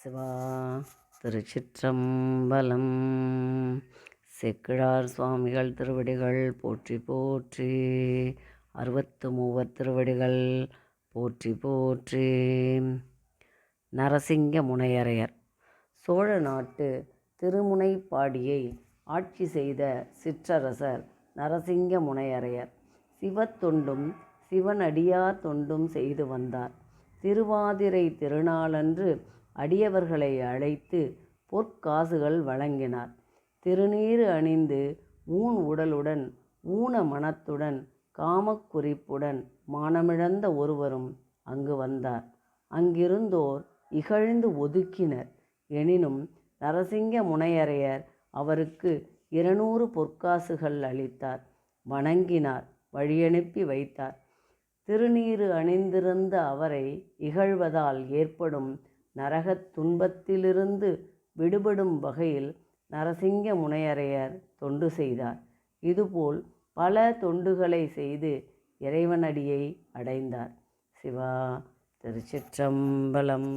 சிவா திருச்சிற்றம்பலம். செக்கிழார் சுவாமிகள் திருவடிகள் போற்றி போற்றி. அறுபத்து மூவர் திருவடிகள் போற்றி போற்றி. நரசிங்க முனையரையர். சோழ நாட்டு திருமுனைப்பாடியை ஆட்சி செய்த சிற்றரசர் நரசிங்க முனையரையர். சிவத்தொண்டும் சிவனடியார் தொண்டும் செய்து வந்தார். திருவாதிரை திருநாளன்று அடியவர்களை அழைத்து பொற்காசுகள் வழங்கினார். திருநீறு அணிந்து ஊன் உடலுடன் ஊன மனத்துடன் காமக்குறிப்புடன் மானமிழந்த ஒருவரும் அங்கு வந்தார். அங்கிருந்தோர் இகழ்ந்து ஒதுக்கினர். எனினும் நரசிங்க முனையரையர் அவருக்கு இருநூறு பொற்காசுகள் அளித்தார். வணங்கினார் வழியனுப்பி வைத்தார். திருநீறு அணிந்திருந்த அவரை இகழ்வதால் ஏற்படும் நரகத் துன்பத்திலிருந்து விடுபடும் வகையில் நரசிங்க முனையரையர் தொண்டு செய்தார். இதுபோல் பல தொண்டுகளை செய்து இறைவனடியை அடைந்தார். சிவா திருச்சிற்றம்பலம்.